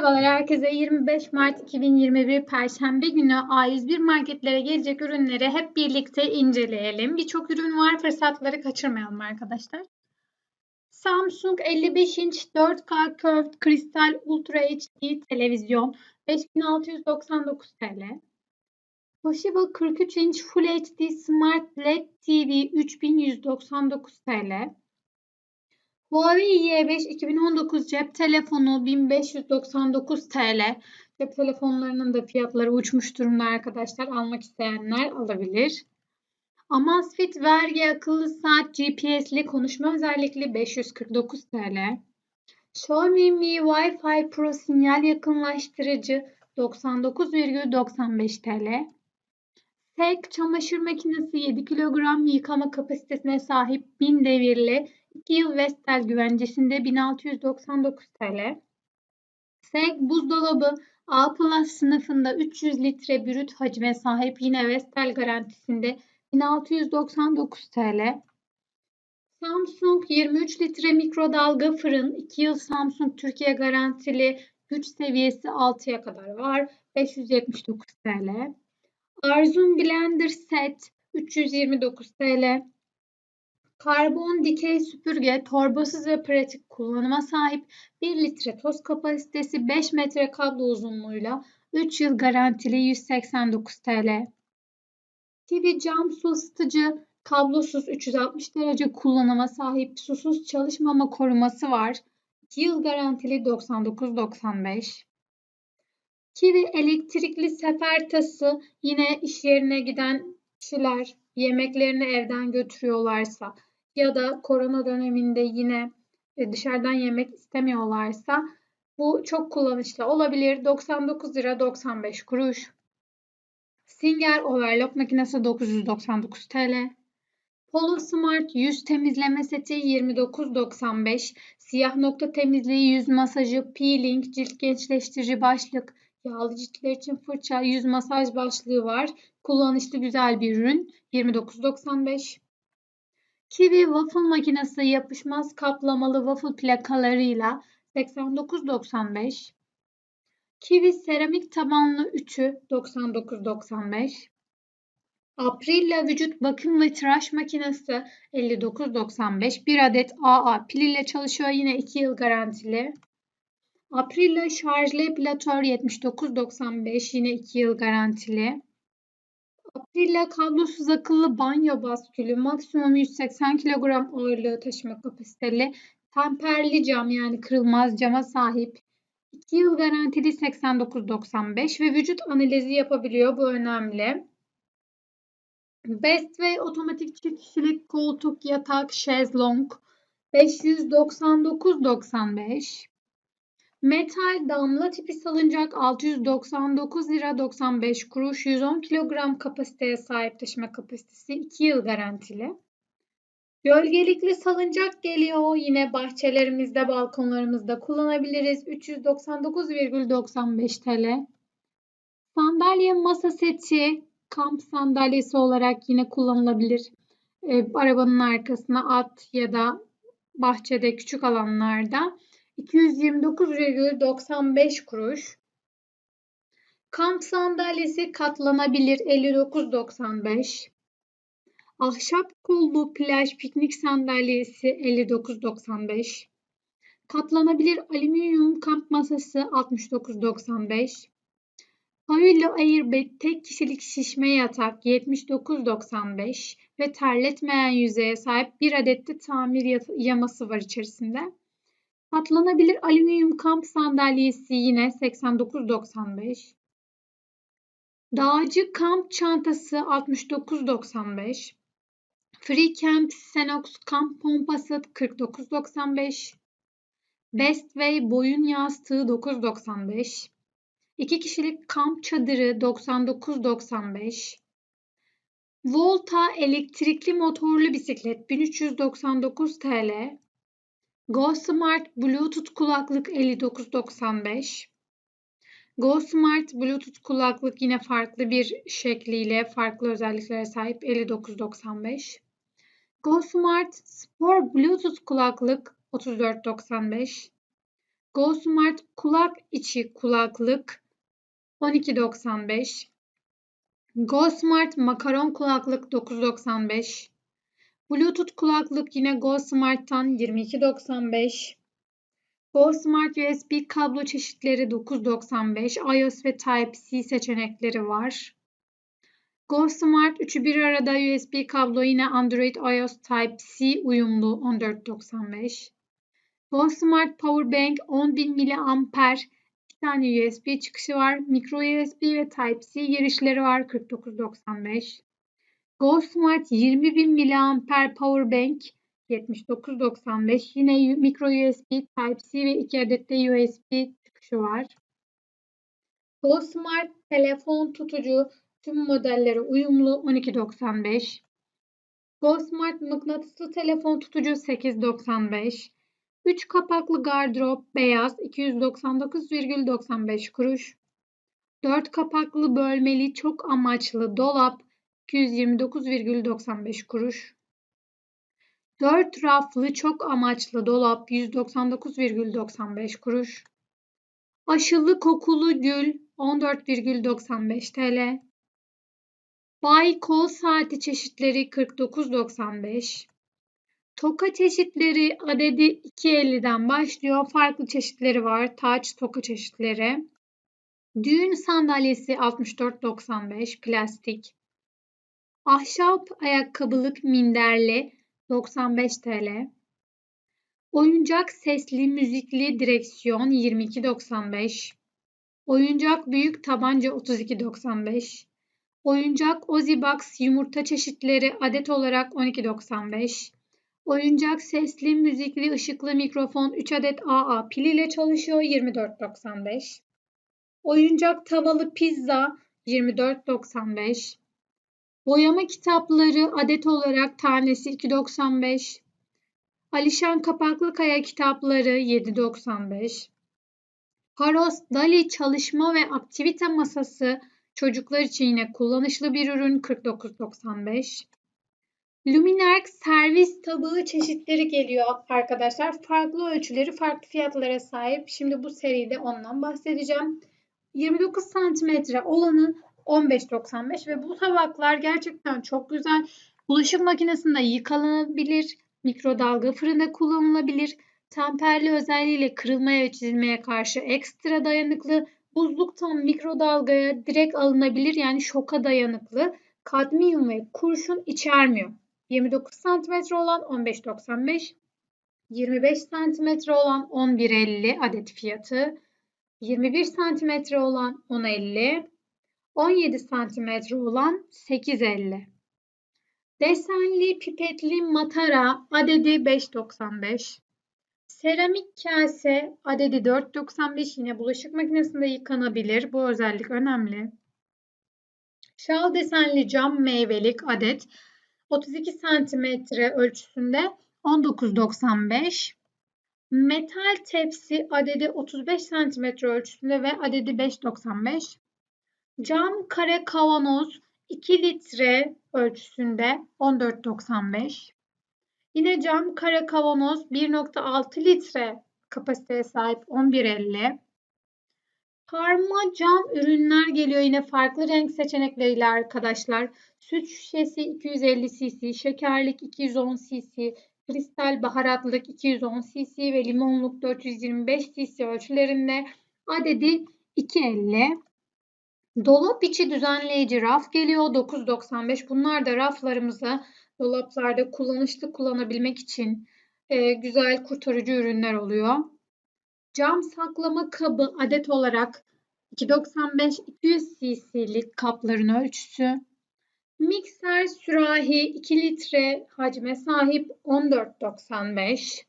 Merhabalar herkese. 25 Mart 2021 Perşembe günü A101 marketlere gelecek ürünleri hep birlikte inceleyelim. Birçok ürün var. Fırsatları kaçırmayalım arkadaşlar. Samsung 55 inç 4K Curved Crystal Ultra HD televizyon 5699 TL. Toshiba 43 inç Full HD Smart LED TV 3199 TL. Huawei Y5 2019 cep telefonu 1599 TL. Cep telefonlarının da fiyatları uçmuş durumda arkadaşlar. Almak isteyenler alabilir. Amazfit vergi akıllı saat GPS'li konuşma özellikli 549 TL. Xiaomi Mi Wi-Fi Pro sinyal yakınlaştırıcı 99,95 TL. Tek çamaşır makinesi 7 kilogram yıkama kapasitesine sahip 1000 devirli 2 yıl Vestel güvencesinde 1699 TL. Seg buzdolabı A Plus sınıfında 300 litre brüt hacme sahip yine Vestel garantisinde 1699 TL. Samsung 23 litre mikrodalga fırın 2 yıl Samsung Türkiye garantili güç seviyesi 6'ya kadar var. 579 TL. Arzum Blender Set 329 TL. Karbon dikey süpürge torbasız ve pratik kullanıma sahip 1 litre toz kapasitesi 5 metre kablo uzunluğuyla 3 yıl garantili 189 TL. TV cam su ısıtıcı kablosuz 360 derece kullanıma sahip susuz çalışmama koruması var. 2 yıl garantili 99.95. Kivi elektrikli sefer tası yine iş yerine giden kişiler yemeklerini evden götürüyorlarsa ya da korona döneminde yine e, dışarıdan yemek istemiyorlarsa bu çok kullanışlı olabilir. 99 lira 95 kuruş. Singer Overlock makinesi 999 TL. Polo Smart yüz temizleme seti 29.95. Siyah nokta temizliği, yüz masajı, peeling, cilt gençleştirici başlık, yağlı ciltler için fırça, yüz masaj başlığı var. Kullanışlı güzel bir ürün 29.95. Kiwi waffle makinesi yapışmaz kaplamalı waffle plakalarıyla 89.95. Kiwi seramik tabanlı ütü 99.95. Aprilla vücut bakım ve tıraş makinesi 59.95. Bir adet AA pil ile çalışıyor. Yine 2 yıl garantili. Aprilla şarjlı epilatör 79.95. Yine 2 yıl garantili. Aprilla kablosuz akıllı banyo baskülü maksimum 180 kilogram ağırlığı taşıma kapasiteli temperli cam yani kırılmaz cama sahip 2 yıl garantili 89.95 ve vücut analizi yapabiliyor. Bu önemli. Best ve otomatik çift kişilik koltuk, yatak, şezlong 599.95. Metal damla tipi salıncak 699 lira 95 kuruş 110 kilogram kapasiteye sahip taşıma kapasitesi 2 yıl garantili. Gölgelikli salıncak geliyor. Yine bahçelerimizde, balkonlarımızda kullanabiliriz. 399,95 TL. Sandalye masa seti kamp sandalyesi olarak yine kullanılabilir. E, arabanın arkasına at ya da bahçede küçük alanlarda 229,95 kuruş. Kamp sandalyesi katlanabilir 59.95. Ahşap kollu plaj piknik sandalyesi 59.95. Katlanabilir alüminyum kamp masası 69.95. Pavilo Airbag tek kişilik şişme yatak 79.95 ve terletmeyen yüzeye sahip bir adet de tamir yaması var içerisinde. Katlanabilir alüminyum kamp sandalyesi yine 89.95. Dağcı kamp çantası 69.95. Free Camp Senox kamp pompası 49.95. Best Way boyun yastığı 9.95. 2 kişilik kamp çadırı 99.95. Volta elektrikli motorlu bisiklet 1399 TL. Go Smart Bluetooth kulaklık 59.95. Go Smart Bluetooth kulaklık yine farklı bir şekliyle farklı özelliklere sahip 59.95. Go Smart Sport Bluetooth kulaklık 34.95. Go Smart kulak içi kulaklık 12.95. Go Smart makaron kulaklık 9.95. Bluetooth kulaklık yine Go Smart'tan 22.95. Go Smart USB kablo çeşitleri 9.95. iOS ve Type-C seçenekleri var. Go Smart üçü bir arada USB kablo yine Android iOS Type-C uyumlu 14.95. Go Smart Power Bank 10.000 mAh 2 tane USB çıkışı var. Micro USB ve Type-C girişleri var 49.95. Go Smart 20.000 mAh Power Bank 79.95. Yine micro USB Type-C ve 2 adet de USB çıkışı var. Go Smart telefon tutucu tüm modellere uyumlu 12.95. Go Smart mıknatıslı telefon tutucu 8.95. 3 kapaklı gardırop beyaz 299,95 kuruş. 4 kapaklı bölmeli çok amaçlı dolap 229,95 kuruş. 4 raflı çok amaçlı dolap 199,95 kuruş. Aşılı kokulu gül 14,95 TL. Bay kol saati çeşitleri 49,95. Toka çeşitleri adedi 2.50'den başlıyor. Farklı çeşitleri var. Taç toka çeşitleri. Düğün sandalyesi 64.95 plastik. Ahşap ayakkabılık minderli 95 TL. Oyuncak sesli müzikli direksiyon 22.95. Oyuncak büyük tabanca 32.95. Oyuncak Ozibox yumurta çeşitleri adet olarak 12.95. Oyuncak sesli müzikli ışıklı mikrofon 3 adet AA pil ile çalışıyor 24.95. Oyuncak tavalı pizza 24.95. Boyama kitapları adet olarak tanesi 2.95. Alişan kapaklı kaya kitapları 7.95. Paros Dali çalışma ve aktivite masası çocuklar için yine kullanışlı bir ürün 49.95. Luminerg servis tabağı çeşitleri geliyor arkadaşlar. Farklı ölçüleri farklı fiyatlara sahip. Şimdi bu seride ondan bahsedeceğim. 29 santimetre olanı 15.95 ve bu tabaklar gerçekten çok güzel. Bulaşık makinesinde yıkanabilir, mikrodalga fırında kullanılabilir. Temperli özelliğiyle kırılmaya ve çizilmeye karşı ekstra dayanıklı. Buzluktan mikrodalgaya direkt alınabilir yani şoka dayanıklı. Kadmiyum ve kurşun içermiyor. 29 cm olan 15.95, 25 cm olan 11.50 adet fiyatı, 21 cm olan 10.50, 17 cm olan 8.50. Desenli pipetli matara adedi 5.95. Seramik kase adedi 4.95 yine bulaşık makinesinde yıkanabilir. Bu özellik önemli. Şal desenli cam meyvelik adet 32 santimetre ölçüsünde 19.95. Metal tepsi adedi 35 santimetre ölçüsünde ve adedi 5.95. Cam kare kavanoz 2 litre ölçüsünde 14.95. Yine cam kare kavanoz 1.6 litre kapasiteye sahip 11.50. Parma cam ürünler geliyor yine farklı renk seçenekleriyle arkadaşlar. Süt şişesi 250 cc, şekerlik 210 cc, kristal baharatlık 210 cc ve limonluk 425 cc ölçülerinde adedi 2.50. Dolap içi düzenleyici raf geliyor 9.95. Bunlar da raflarımıza dolaplarda kullanışlı kullanabilmek için e, güzel kurtarıcı ürünler oluyor. Cam saklama kabı adet olarak 295-200 cc'lik kapların ölçüsü. Mikser sürahi 2 litre hacme sahip 14.95.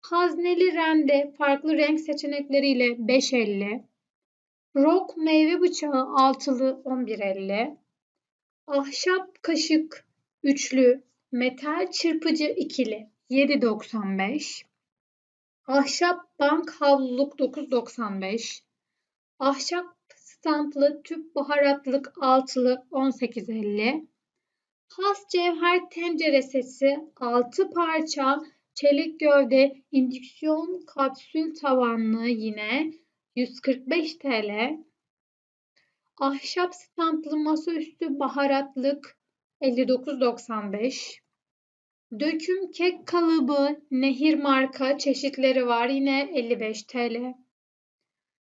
Hazneli rende farklı renk seçenekleriyle 5.50. Rock meyve bıçağı altılı 11.50. Ahşap kaşık üçlü metal çırpıcı ikili 7.95. Ahşap bank havluluk 9.95. Ahşap stamplı tüp baharatlık altılı 18.50. Has cevher tencere sesi 6 parça Çelik gövde indüksiyon kapsül tavanlı yine 145 TL. Ahşap stamplı masaüstü baharatlık 59.95. Döküm kek kalıbı nehir marka çeşitleri var yine 55 TL.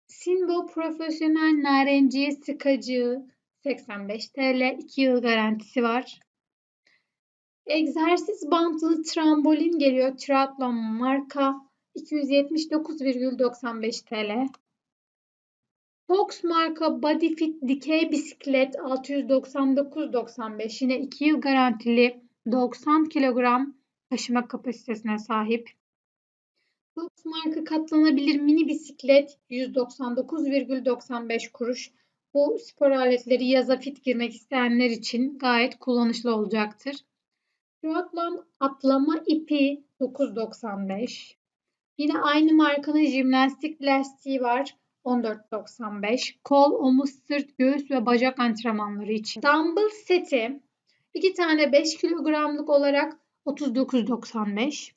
Sinbo profesyonel narenciye sıkacı 85 TL 2 yıl garantisi var. Egzersiz bantlı trambolin geliyor triathlon marka 279,95 TL. Fox marka Bodyfit dikey bisiklet 699.95 yine 2 yıl garantili 90 kilogram taşıma kapasitesine sahip. Fox marka katlanabilir mini bisiklet 199,95 kuruş. Bu spor aletleri yaza fit girmek isteyenler için gayet kullanışlı olacaktır. Triathlon atlama ipi 9.95. Yine aynı markanın jimnastik lastiği var. 14.95. Kol, omuz, sırt, göğüs ve bacak antrenmanları için. Dumbbell seti 2 tane 5 kilogramlık olarak 39.95.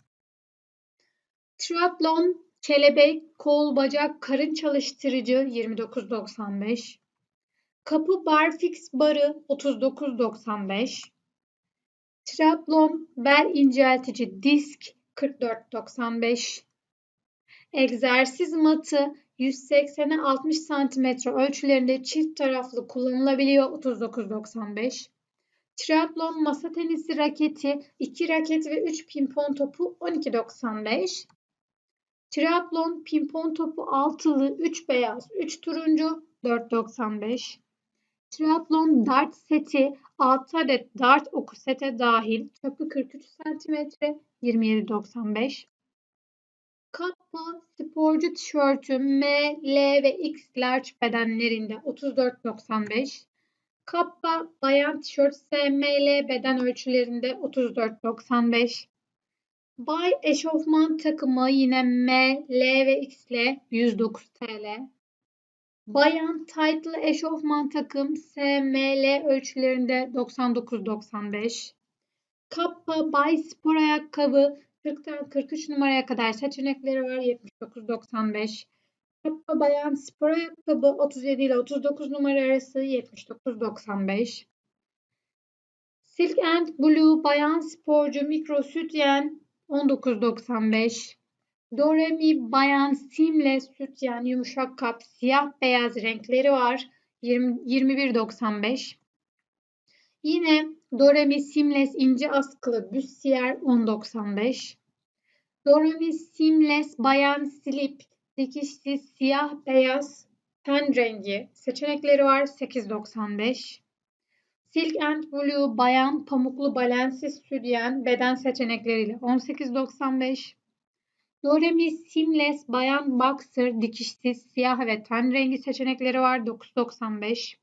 Triathlon kelebek, kol, bacak, karın çalıştırıcı 29.95. Kapı barfix barı 39.95. Triathlon bel inceltici disk 44.95. Egzersiz matı 180'e 60 cm ölçülerinde çift taraflı kullanılabiliyor 39.95. Triathlon masa tenisi raketi 2 raket ve 3 pimpon topu 12.95. Triathlon pimpon topu altılı 3 beyaz 3 turuncu 4.95. Triathlon dart seti 6 adet dart oku sete dahil çapı 43 cm 27.95. Kappa sporcu tişörtü M, L ve X large bedenlerinde 34.95. Kappa bayan tişört S, M, L beden ölçülerinde 34.95. Bay eşofman takımı yine M, L ve X ile 109 TL. Bayan taytlı eşofman takım SML ölçülerinde 99.95. Kappa Bay spor ayakkabı 40'tan 43 numaraya kadar seçenekleri var 79.95. Kappa bayan spor ayakkabı 37 ile 39 numara arası 79.95. Silk and Blue bayan sporcu mikro sütyen 19.95. Doremi bayan seamless sütyen yumuşak kap siyah beyaz renkleri var 21.95. Yine Doremi Seamless ince askılı büstiyer 10.95. Doremi Seamless bayan slip dikişsiz siyah beyaz ten rengi seçenekleri var 8.95. Silk and Blue bayan pamuklu balensiz sütyen beden seçenekleriyle 18.95. Doremi Seamless bayan boxer dikişsiz siyah ve ten rengi seçenekleri var 9.95.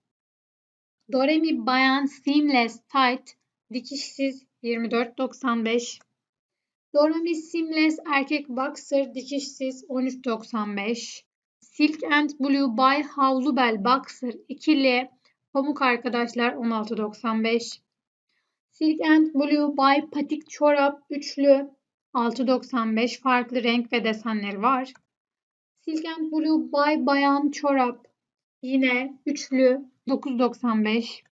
Doremi bayan seamless tight dikişsiz 24.95. Doremi seamless erkek boxer dikişsiz 13.95. Silk and Blue by havlu bel boxer ikili pamuk arkadaşlar 16.95. Silk and Blue by patik çorap üçlü 6.95 farklı renk ve desenleri var. Silk and Blue by bayan çorap yine üçlü 9.95.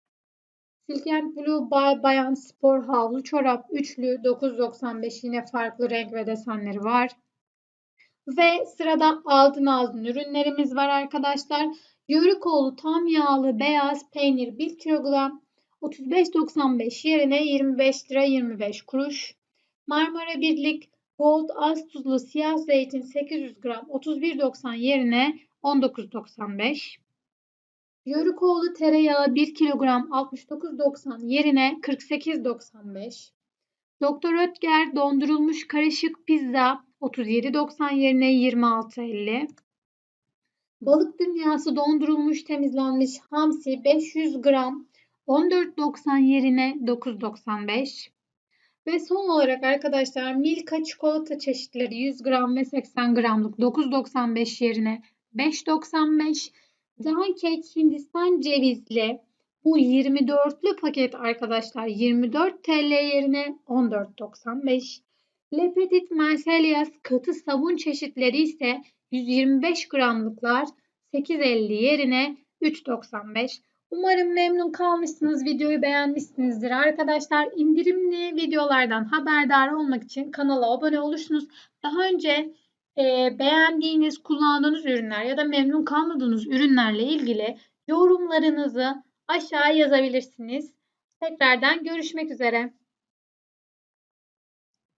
Silk and Blue by bayan spor havlu çorap üçlü 9.95 yine farklı renk ve desenleri var. Ve sırada aldın aldın ürünlerimiz var arkadaşlar. Yörükoğlu tam yağlı beyaz peynir 1 kilogram 35.95 yerine 25 lira 25 kuruş. Marmara Birlik Gold az tuzlu siyah zeytin 800 gram 31.90 yerine 19.95. Yörükoğlu tereyağı 1 kilogram 69.90 yerine 48.95. Doktor Ötker dondurulmuş karışık pizza 37.90 yerine 26.50. Balık dünyası dondurulmuş temizlenmiş hamsi 500 gram 14.90 yerine 9.95. Ve son olarak arkadaşlar Milka çikolata çeşitleri 100 gram ve 80 gramlık 9.95 yerine 5.95. Dancake Hindistan cevizli bu 24'lü paket arkadaşlar 24 TL yerine 14.95. Le Petit Marselias katı sabun çeşitleri ise 125 gramlıklar 8.50 yerine 3.95. Umarım memnun kalmışsınız. Videoyu beğenmişsinizdir. Arkadaşlar indirimli videolardan haberdar olmak için kanala abone olursunuz. Daha önce e, beğendiğiniz, kullandığınız ürünler ya da memnun kalmadığınız ürünlerle ilgili yorumlarınızı aşağı yazabilirsiniz. Tekrardan görüşmek üzere.